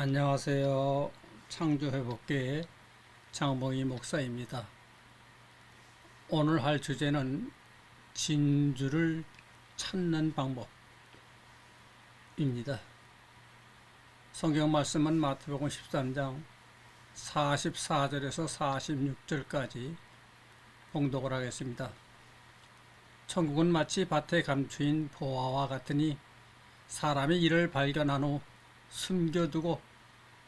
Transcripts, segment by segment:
안녕하세요. 창조회복교회 장봉희 목사입니다. 오늘 할 주제는 진주를 찾는 방법입니다. 성경 말씀은 마태복음 13장 44절에서 46절까지 봉독을 하겠습니다. 천국은 마치 밭에 감추인 보화와 같으니 사람이 이를 발견한 후 숨겨두고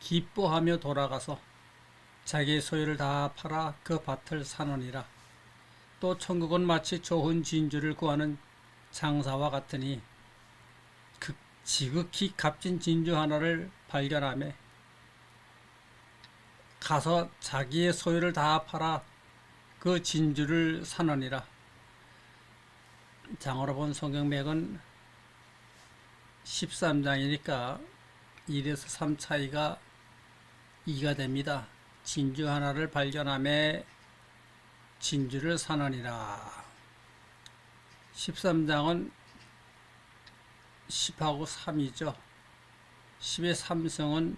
기뻐하며 돌아가서 자기의 소유를 다 팔아 그 밭을 사느니라. 또 천국은 마치 좋은 진주를 구하는 장사와 같으니 그 지극히 값진 진주 하나를 발견함에 가서 자기의 소유를 다 팔아 그 진주를 사느니라. 장어로 본 성경맥은 13장이니까 1에서 3 차이가 2가 됩니다. 진주 하나를 발견함에 진주를 사느니라. 13장은 10하고 3이죠. 10의 삼성은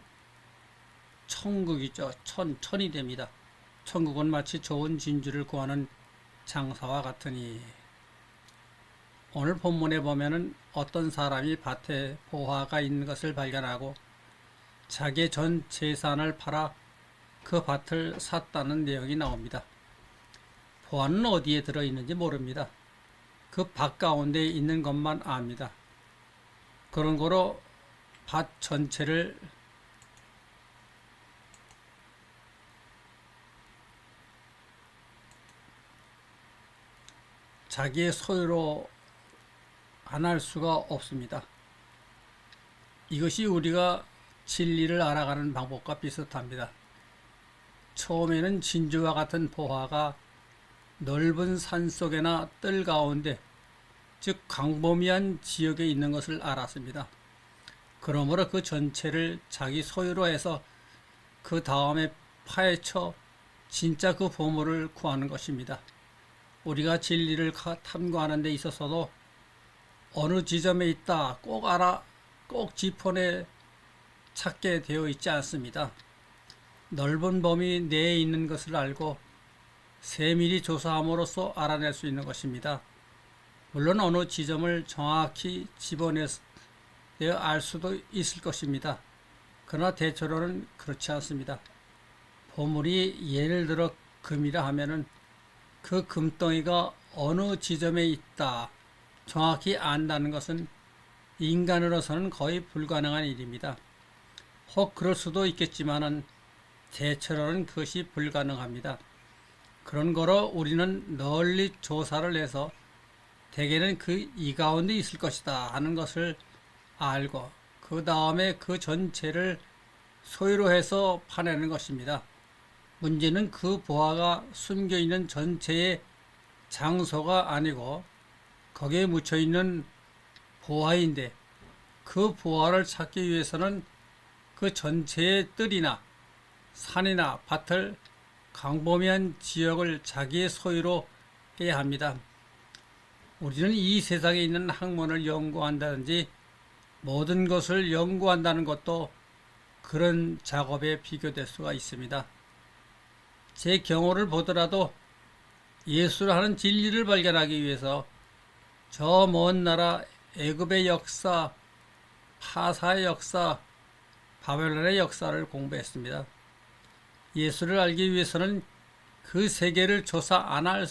천국이죠. 천, 천이 됩니다. 천국은 마치 좋은 진주를 구하는 장사와 같으니 오늘 본문에 보면은 어떤 사람이 밭에 보화가 있는 것을 발견하고 자기의 전 재산을 팔아 그 밭을 샀다는 내용이 나옵니다. 보화는 어디에 들어있는지 모릅니다. 그 밭 가운데 있는 것만 압니다. 그런 거로 밭 전체를 자기의 소유로 안 할 수가 없습니다. 이것이 우리가 진리를 알아가는 방법과 비슷합니다. 처음에는 진주와 같은 보화가 넓은 산 속에나 뜰 가운데, 즉 광범위한 지역에 있는 것을 알았습니다. 그러므로 그 전체를 자기 소유로 해서 그 다음에 파헤쳐 진짜 그 보물을 구하는 것입니다. 우리가 진리를 탐구하는 데 있어서도 어느 지점에 있다 꼭 알아 꼭 짚어내 찾게 되어 있지 않습니다. 넓은 범위 내에 있는 것을 알고 세밀히 조사함으로써 알아낼 수 있는 것입니다. 물론 어느 지점을 정확히 집어내어 알 수도 있을 것입니다. 그러나 대체로는 그렇지 않습니다. 보물이 예를 들어 금이라 하면은 그 금덩이가 어느 지점에 있다 정확히 안다는 것은 인간으로서는 거의 불가능한 일입니다. 혹 그럴 수도 있겠지만은 대체로는 그것이 불가능합니다. 그런 거로 우리는 널리 조사를 해서 대개는 그 이 가운데 있을 것이다 하는 것을 알고 그 다음에 그 전체를 소유로 해서 파내는 것입니다. 문제는 그 보화가 숨겨 있는 전체의 장소가 아니고 거기에 묻혀 있는 보화인데 그 보화를 찾기 위해서는 그 전체의 뜰이나 산이나 밭을 광범위한 지역을 자기의 소유로 해야 합니다. 우리는 이 세상에 있는 학문을 연구한다든지 모든 것을 연구한다는 것도 그런 작업에 비교될 수가 있습니다. 제 경우를 보더라도 예수를 하는 진리를 발견하기 위해서 저 먼 나라 애굽의 역사, 파사의 역사, 바벨론의 역사를 공부했습니다. 예수를 알기 위해서는 그 세계를 조사 안, 할,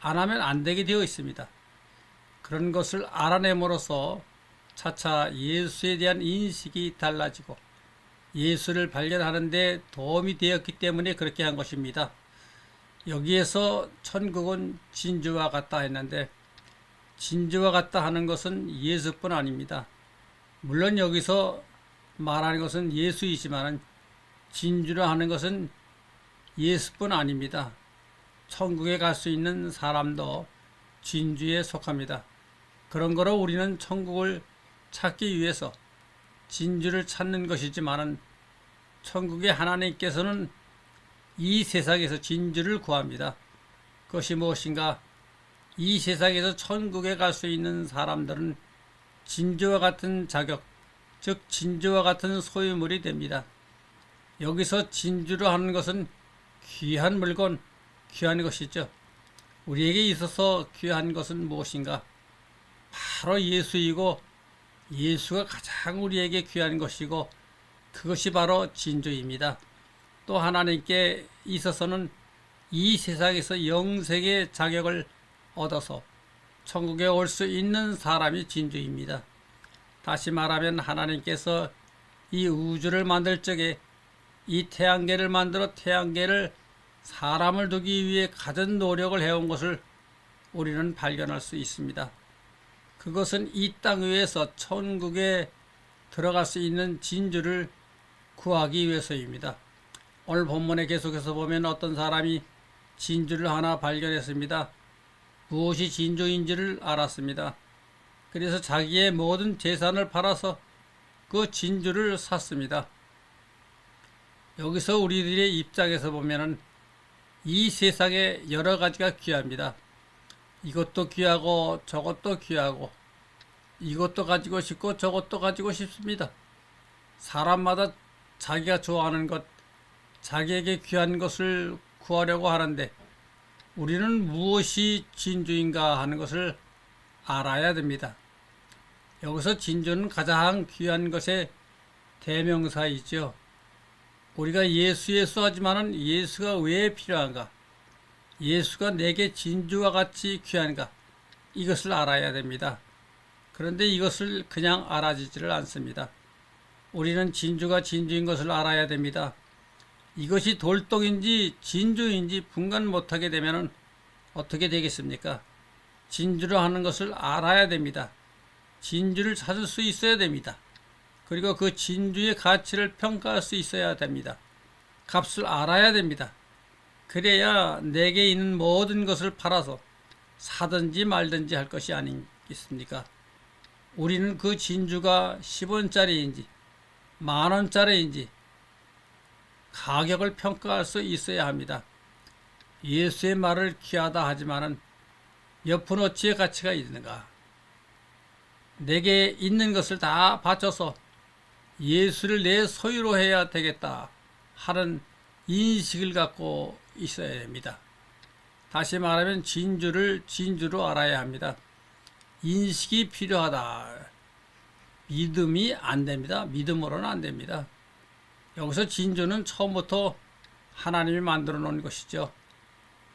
안 하면 안 되게 되어 있습니다. 그런 것을 알아냄으로써 차차 예수에 대한 인식이 달라지고 예수를 발견하는데 도움이 되었기 때문에 그렇게 한 것입니다. 여기에서 천국은 진주와 같다 했는데 진주와 같다 하는 것은 예수뿐 아닙니다. 물론 여기서 말하는 것은 예수이지만 진주라 하는 것은 예수뿐 아닙니다. 천국에 갈 수 있는 사람도 진주에 속합니다. 그런 거로 우리는 천국을 찾기 위해서 진주를 찾는 것이지만은 천국의 하나님께서는 이 세상에서 진주를 구합니다. 그것이 무엇인가? 이 세상에서 천국에 갈 수 있는 사람들은 진주와 같은 자격, 즉 진주와 같은 소유물이 됩니다. 여기서 진주로 하는 것은 귀한 물건, 귀한 것이죠. 우리에게 있어서 귀한 것은 무엇인가? 바로 예수이고 예수가 가장 우리에게 귀한 것이고 그것이 바로 진주입니다. 또 하나님께 있어서는 이 세상에서 영생의 자격을 얻어서 천국에 올 수 있는 사람이 진주입니다. 다시 말하면 하나님께서 이 우주를 만들 적에 이 태양계를 만들어 태양계를 사람을 두기 위해 가진 노력을 해온 것을 우리는 발견할 수 있습니다. 그것은 이 땅 위에서 천국에 들어갈 수 있는 진주를 구하기 위해서입니다. 오늘 본문에 계속해서 보면 어떤 사람이 진주를 하나 발견했습니다. 무엇이 진주인지를 알았습니다. 그래서 자기의 모든 재산을 팔아서 그 진주를 샀습니다. 여기서 우리들의 입장에서 보면은 이 세상에 여러 가지가 귀합니다. 이것도 귀하고 저것도 귀하고 이것도 가지고 싶고 저것도 가지고 싶습니다. 사람마다 자기가 좋아하는 것, 자기에게 귀한 것을 구하려고 하는데 우리는 무엇이 진주인가 하는 것을 알아야 됩니다. 여기서 진주는 가장 귀한 것의 대명사이죠. 우리가 예수 예수 하지만은 예수가 왜 필요한가? 예수가 내게 진주와 같이 귀한가? 이것을 알아야 됩니다. 그런데 이것을 그냥 알아지지를 않습니다. 우리는 진주가 진주인 것을 알아야 됩니다. 이것이 돌덩인지 진주인지 분간 못하게 되면 어떻게 되겠습니까? 진주로 하는 것을 알아야 됩니다. 진주를 찾을 수 있어야 됩니다. 그리고 그 진주의 가치를 평가할 수 있어야 됩니다. 값을 알아야 됩니다. 그래야 내게 있는 모든 것을 팔아서 사든지 말든지 할 것이 아니겠습니까? 우리는 그 진주가 10원짜리인지 만원짜리인지 가격을 평가할 수 있어야 합니다. 예수의 말을 귀하다 하지만은 몇 푼어치의 가치가 있는가? 내게 있는 것을 다 바쳐서 예수를 내 소유로 해야 되겠다 하는 인식을 갖고 있어야 됩니다. 다시 말하면 진주를 진주로 알아야 합니다. 인식이 필요하다. 믿음이 안 됩니다. 믿음으로는 안 됩니다. 여기서 진주는 처음부터 하나님이 만들어 놓은 것이죠.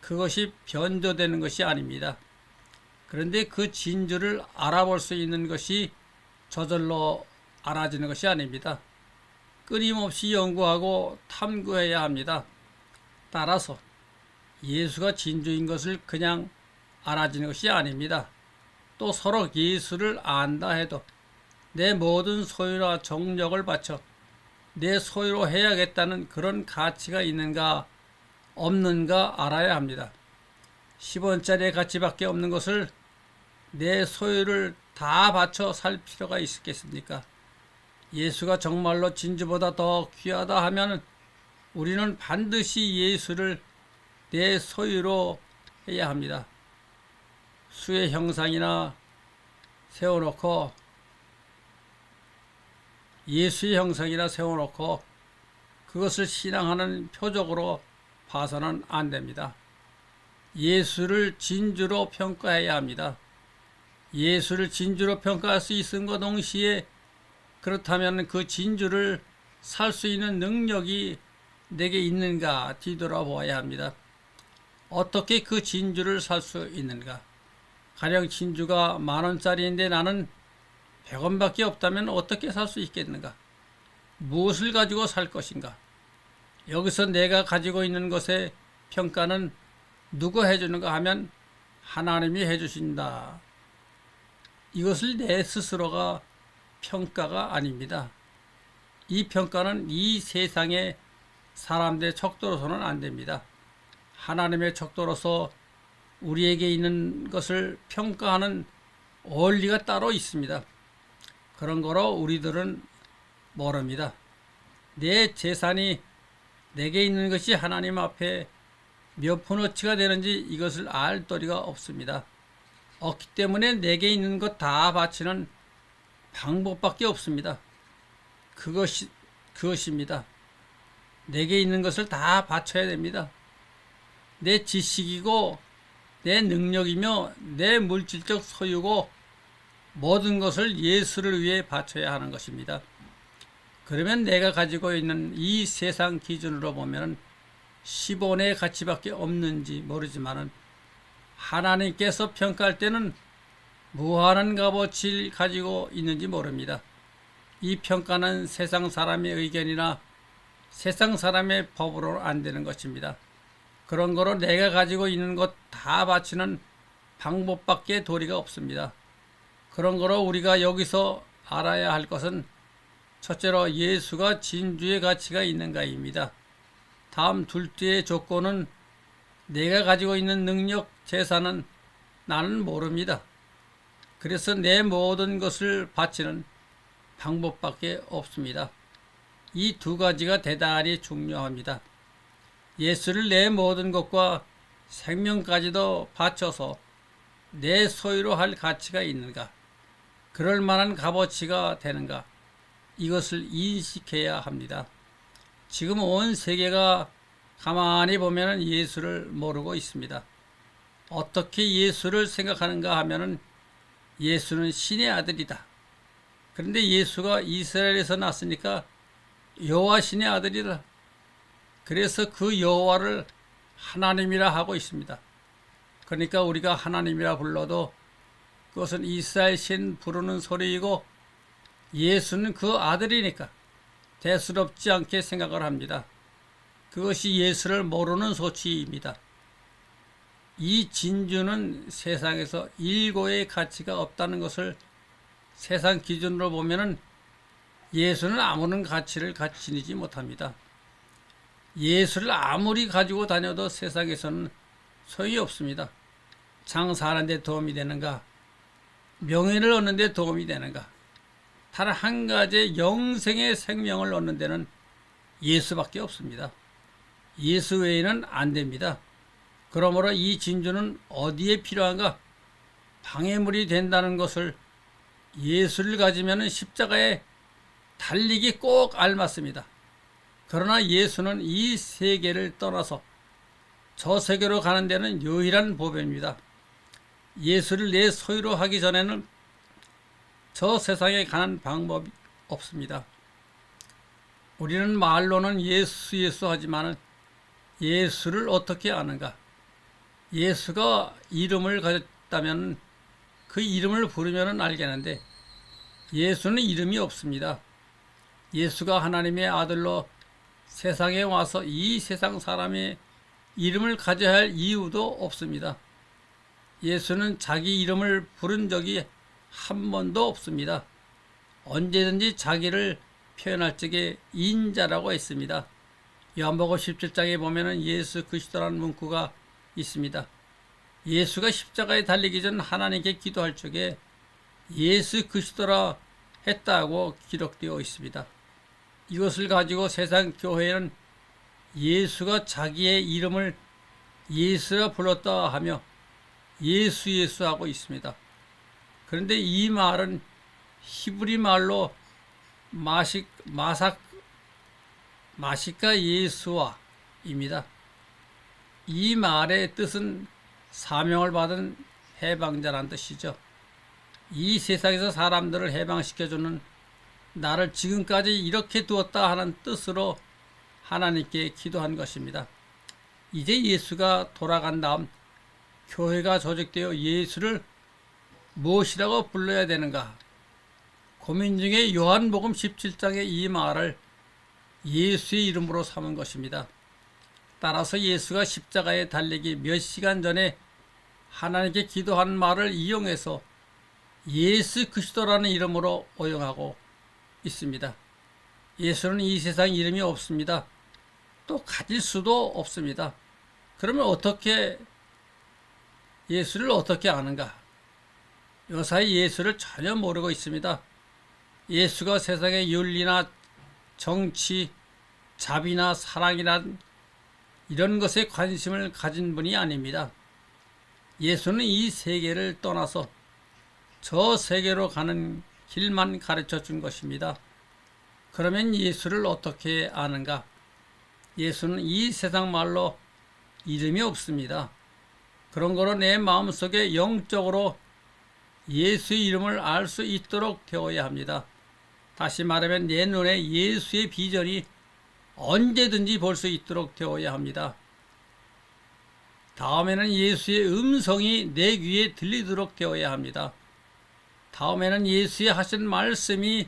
그것이 변조되는 것이 아닙니다. 그런데 그 진주를 알아볼 수 있는 것이 저절로 알아지는 것이 아닙니다. 끊임없이 연구하고 탐구해야 합니다. 따라서 예수가 진주인 것을 그냥 알아지는 것이 아닙니다. 또 서로 예수를 안다 해도 내 모든 소유나 정력을 바쳐 내 소유로 해야겠다는 그런 가치가 있는가 없는가 알아야 합니다. 10원짜리의 가치밖에 없는 것을 내 소유를 다 바쳐 살 필요가 있겠습니까? 예수가 정말로 진주보다 더 귀하다 하면 우리는 반드시 예수를 내 소유로 해야 합니다. 수의 형상이나 세워놓고 예수의 형상이나 세워놓고 그것을 신앙하는 표적으로 봐서는 안 됩니다. 예수를 진주로 평가해야 합니다. 예수를 진주로 평가할 수것 동시에 그렇다면 그 진주를 살 수 있는 능력이 내게 있는가 뒤돌아보아야 합니다. 어떻게 그 진주를 살 수 있는가? 가령 진주가 만 원짜리인데 나는 100원밖에 없다면 어떻게 살 수 있겠는가? 무엇을 가지고 살 것인가? 여기서 내가 가지고 있는 것의 평가는 누가 해주는가 하면 하나님이 해주신다. 이것을 내 스스로가 평가가 아닙니다. 이 평가는 이 세상의 사람들의 척도로서는 안 됩니다. 하나님의 척도로서 우리에게 있는 것을 평가하는 원리가 따로 있습니다. 그런 거로 우리들은 모릅니다. 내 재산이 내게 있는 것이 하나님 앞에 몇 푼어치가 되는지 이것을 알 도리가 없습니다. 없기 때문에 내게 있는 것 다 바치는 방법밖에 없습니다. 그것이 그것입니다. 내게 있는 것을 다 바쳐야 됩니다. 내 지식이고 내 능력이며 내 물질적 소유고 모든 것을 예수를 위해 바쳐야 하는 것입니다. 그러면 내가 가지고 있는 이 세상 기준으로 보면 10원의 가치밖에 없는지 모르지만은 하나님께서 평가할 때는 무한한 값어치를 가지고 있는지 모릅니다. 이 평가는 세상 사람의 의견이나 세상 사람의 법으로 안 되는 것입니다. 그런 거로 내가 가지고 있는 것 다 바치는 방법밖에 도리가 없습니다. 그런 거로 우리가 여기서 알아야 할 것은 첫째로 예수가 진주의 가치가 있는가입니다. 다음 둘째의 조건은 내가 가지고 있는 능력, 재산은 나는 모릅니다. 그래서 내 모든 것을 바치는 방법밖에 없습니다. 이 두 가지가 대단히 중요합니다. 예수를 내 모든 것과 생명까지도 바쳐서 내 소유로 할 가치가 있는가? 그럴 만한 값어치가 되는가? 이것을 인식해야 합니다. 지금 온 세계가 가만히 보면 예수를 모르고 있습니다. 어떻게 예수를 생각하는가 하면은 예수는 신의 아들이다. 그런데 예수가 이스라엘에서 났으니까 여호와 신의 아들이다. 그래서 그 여호와를 하나님이라 하고 있습니다. 그러니까 우리가 하나님이라 불러도 그것은 이스라엘 신 부르는 소리이고 예수는 그 아들이니까 대수롭지 않게 생각을 합니다. 그것이 예수를 모르는 소치입니다. 이 진주는 세상에서 일고의 가치가 없다는 것을 세상 기준으로 보면은 예수는 아무런 가치를 가지지 못합니다. 예수를 아무리 가지고 다녀도 세상에서는 소용이 없습니다. 장사하는 데 도움이 되는가? 명예를 얻는 데 도움이 되는가? 단 한 가지 영생의 생명을 얻는 데는 예수밖에 없습니다. 예수 외에는 안 됩니다. 그러므로 이 진주는 어디에 필요한가? 방해물이 된다는 것을 예수를 가지면 십자가에 달리기 꼭 알맞습니다. 그러나 예수는 이 세계를 떠나서 저 세계로 가는 데는 유일한 보배입니다. 예수를 내 소유로 하기 전에는 저 세상에 가는 방법이 없습니다. 우리는 말로는 예수 예수 하지만 예수를 어떻게 아는가? 예수가 이름을 가졌다면 그 이름을 부르면 알겠는데 예수는 이름이 없습니다. 예수가 하나님의 아들로 세상에 와서 이 세상 사람의 이름을 가져야 할 이유도 없습니다. 예수는 자기 이름을 부른 적이 한 번도 없습니다. 언제든지 자기를 표현할 적에 인자라고 했습니다. 요한복음 17장에 보면은 예수 그리스도라는 문구가 있습니다. 예수가 십자가에 달리기 전 하나님께 기도할 적에 예수 그리스도라 했다고 기록되어 있습니다. 이것을 가지고 세상 교회는 예수가 자기의 이름을 예수라 불렀다 하며 예수 예수 하고 있습니다. 그런데 이 말은 히브리 말로 마식 마삭 마시카 예수와입니다. 이 말의 뜻은 사명을 받은 해방자란 뜻이죠. 이 세상에서 사람들을 해방시켜주는 나를 지금까지 이렇게 두었다 하는 뜻으로 하나님께 기도한 것입니다. 이제 예수가 돌아간 다음 교회가 조직되어 예수를 무엇이라고 불러야 되는가? 고민 중에 요한복음 17장의 이 말을 예수의 이름으로 삼은 것입니다. 따라서 예수가 십자가에 달리기 몇 시간 전에 하나님께 기도한 말을 이용해서 예수 그리스도라는 이름으로 오용하고 있습니다. 예수는 이 세상 이름이 없습니다. 또 가질 수도 없습니다. 그러면 어떻게 예수를 어떻게 아는가? 요사이 예수를 전혀 모르고 있습니다. 예수가 세상의 윤리나 정치, 자비나 사랑이나 이런 것에 관심을 가진 분이 아닙니다. 예수는 이 세계를 떠나서 저 세계로 가는 길만 가르쳐 준 것입니다. 그러면 예수를 어떻게 아는가? 예수는 이 세상 말로 이름이 없습니다. 그런 거로 내 마음속에 영적으로 예수의 이름을 알 수 있도록 되어야 합니다. 다시 말하면 내 눈에 예수의 비전이 언제든지 볼 수 있도록 되어야 합니다. 다음에는 예수의 음성이 내 귀에 들리도록 되어야 합니다. 다음에는 예수의 하신 말씀이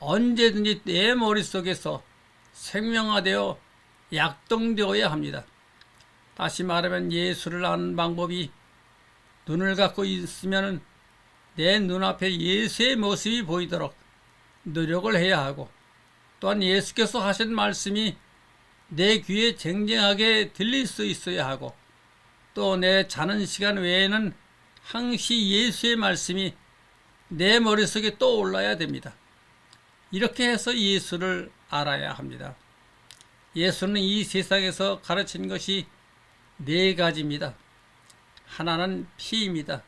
언제든지 내 머릿속에서 생명화되어 약동되어야 합니다. 다시 말하면 예수를 아는 방법이 눈을 갖고 있으면 내 눈앞에 예수의 모습이 보이도록 노력을 해야 하고 또한 예수께서 하신 말씀이 내 귀에 쟁쟁하게 들릴 수 있어야 하고 또 내 자는 시간 외에는 항시 예수의 말씀이 내 머릿속에 떠올라야 됩니다. 이렇게 해서 예수를 알아야 합니다. 예수는 이 세상에서 가르친 것이 네 가지입니다. 하나는 피입니다.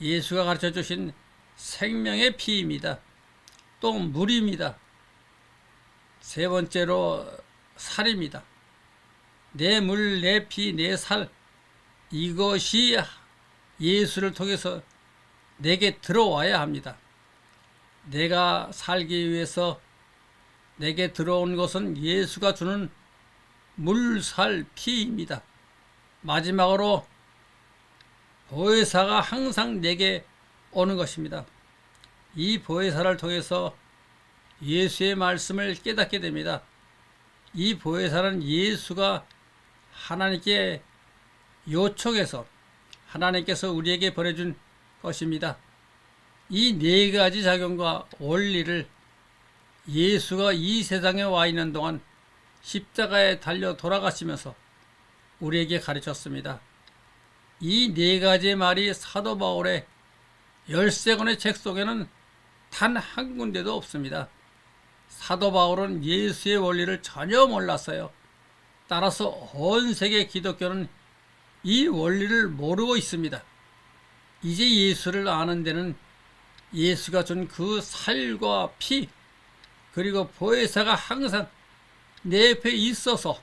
예수가 가르쳐 주신 생명의 피입니다. 또 물입니다. 세 번째로 살입니다. 내 물, 내 피, 내 살, 이것이 예수를 통해서 내게 들어와야 합니다. 내가 살기 위해서 내게 들어온 것은 예수가 주는 물, 살, 피입니다. 마지막으로 보혜사가 항상 내게 오는 것입니다. 이 보혜사를 통해서 예수의 말씀을 깨닫게 됩니다. 이 보혜사는 예수가 하나님께 요청해서 하나님께서 우리에게 보내준 것입니다. 이 네 가지 작용과 원리를 예수가 이 세상에 와 있는 동안 십자가에 달려 돌아가시면서 우리에게 가르쳤습니다. 이 네 가지의 말이 사도 바울의 열세 권의 책 속에는 단 한 군데도 없습니다. 사도 바울은 예수의 원리를 전혀 몰랐어요. 따라서 온 세계 기독교는 이 원리를 모르고 있습니다. 이제 예수를 아는 데는 예수가 준 그 살과 피, 그리고 보혜사가 항상 내 옆에 있어서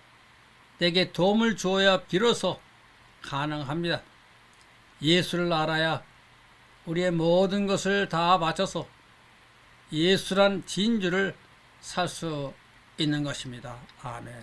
내게 도움을 주어야 비로소 가능합니다. 예수를 알아야 우리의 모든 것을 다 바쳐서 예수란 진주를 살 수 있는 것입니다. 아멘.